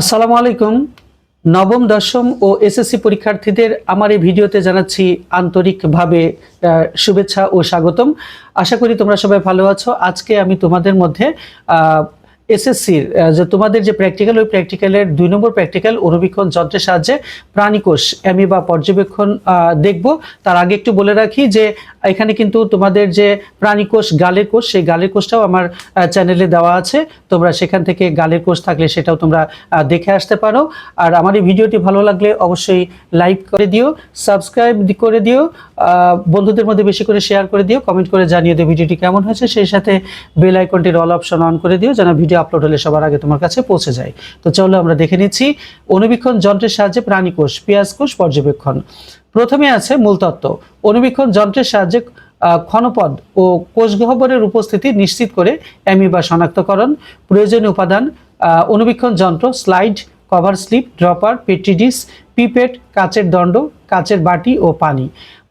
আসসালামু আলাইকুম। নবম, দশম ও এসএসসি পরীক্ষার্থীদের আমার এই ভিডিওতে জানাচ্ছি আন্তরিকভাবে শুভেচ্ছা ও স্বাগতম। আশা করি তোমরা সবাই ভালো আছো। আজকে আমি তোমাদের মধ্যে এসএসসির যে তোমাদের যে প্র্যাকটিক্যাল ওই প্র্যাকটিক্যালের দুই নম্বর প্র্যাকটিক্যাল অনুবীক্ষণ যন্ত্রের সাহায্যে প্রাণীকোষ অ্যামি বা পর্যবেক্ষণ দেখব। তার আগে একটু বলে রাখি যে, এখানে কিন্তু তোমাদের যে প্রাণীকোষ, গালের কোষ, সেই গালের কোষটাও আমার চ্যানেলে দেওয়া আছে। তোমরা সেখান থেকে গালের কোষ থাকলে সেটাও তোমরা দেখে আসতে পারো। আর আমার এই ভিডিওটি ভালো লাগলে অবশ্যই লাইক করে দিও, সাবস্ক্রাইব করে দিও বন্ধুদের মধ্যে বেশি করে শেয়ার করে দিও কমেন্ট করে জানিয়ে দিও ভিডিওটি কেমন হয়েছে। সেই সাথে বেল আইকনটির অল অপশন অন করে দিও, যেন ভিডিও আপলোড হলে সবার আগে তোমার কাছে পৌঁছে যায়। তো চলো আমরা দেখে নিচ্ছি অনুবীক্ষণ যন্ত্রের সাহায্যে প্রাণীকোষ পেঁয়াজ কোষ পর্যবেক্ষণ। প্রথমে আছে মূলতত্ত্ব অনুবীক্ষণ যন্ত্রের সাহায্যে ক্ষণপদ ও কোষগহ্বরের উপস্থিতি নিশ্চিত করে অ্যামিবা শনাক্তকরণ, প্রয়োজনীয় উপাদান অনুবীক্ষণ যন্ত্র, slide, cover slip, dropper, petri dish, pipette, কাচের দণ্ড, কাচের বাটি ও পানি।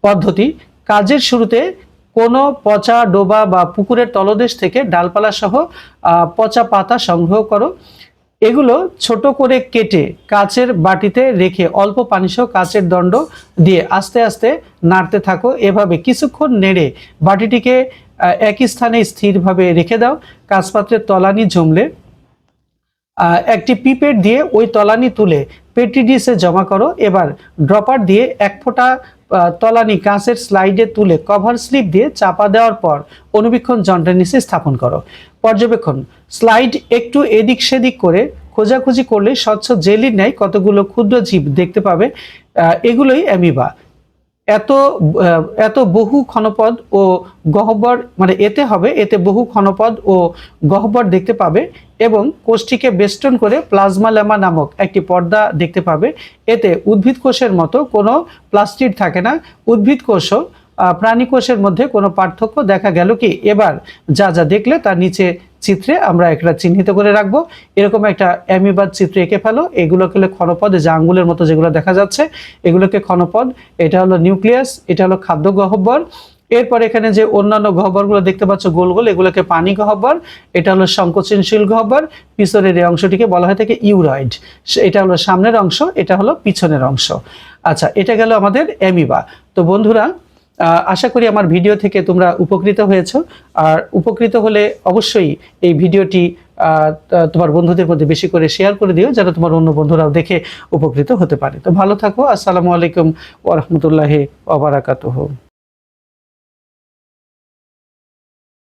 পদ্ধতি, কাজের শুরুতে কোনো পচা ডোবা বা পুকুরের তলদেশ থেকে ডালপালা সহ পচা পাতা সংগ্রহ করো। এগুলো ছোট করে কেটে কাচের বাটিতে রেখে অল্প পানিসহ কাচের দণ্ড দিয়ে আস্তে আস্তে নাড়তে থাকো। এভাবে কিছুক্ষণ নেড়ে বাটিটিকে একই স্থানে স্থিরভাবে রেখে দাও। কাঁচপাত্রের তলানি জমলে একটি পিপেট দিয়ে ওই তলানি তুলে পেট্রিডিসে জমা করো। এবার ড্রপার দিয়ে এক ফোঁটা তলানি কাঁচের স্লাইডে তুলে কভার স্লিপ দিয়ে চাপা দেওয়ার পর অনুবীক্ষণ যন্ত্রের নিচে স্থাপন করো। পর্যবেক্ষণ স্লাইড একটু এদিক সেদিক করে খোঁজাখুঁজি করলে স্বচ্ছ জেলির ন্যায় কতগুলো ক্ষুদ্র জীব দেখতে পাবে। এগুলোই অ্যামিবা। এত এত বহু ক্ষণপদ ও গহ্বর মানে এতে হবে, এতে বহু ক্ষণপদ ও গহ্বর দেখতে পাবে এবং কোষটিকে বেষ্টন করে প্লাজমা লেমা নামক একটি পর্দা দেখতে পাবে। এতে উদ্ভিদ কোষের মতো কোনো প্লাস্টিড থাকে না। উদ্ভিদ কোষও প্রাণী কোষের মধ্যে কোনো পার্থক্য দেখা গেল কি? এবার যা যা দেখলে তার নিচে চিত্রে আমরা একটা চিহ্নিত করে রাখব। এরকম একটা অ্যামিবাদ চিত্র এঁকে ফেলো। এগুলোকে ক্ষণপদ যে আঙ্গুলের মতো যেগুলো দেখা যাচ্ছে, এগুলোকে ক্ষণপদ, এটা হলো নিউক্লিয়াস, এটা হলো খাদ্য গহ্বর। এরপর এখানে যে অন্যান্য গহ্বরগুলো দেখতে পাচ্ছ, গোল গোল, এগুলোকে পানি গহ্বর, এটা হলো সংকোচনশীল গহ্বর, পিছনের এই অংশটিকে বলা হয় থাকে ইউরয়েড এটা হলো সামনের অংশ, এটা হলো পিছনের অংশ। আচ্ছা এটা গেল আমাদের অ্যামিবা। তো বন্ধুরা আশা করি আমার ভিডিও থেকে তোমরা উপকৃত হয়েছ। আর উপকৃত হলে অবশ্যই এই ভিডিওটি তোমার বন্ধুদের মধ্যে বেশি করে শেয়ার করে দিও, যেন তোমার অন্য বন্ধুরাও দেখে উপকৃত হতে পারে। তো ভালো থাকো, আসসালামু আলাইকুম ওরহমতুল্লাহ ওবরাকাতুহ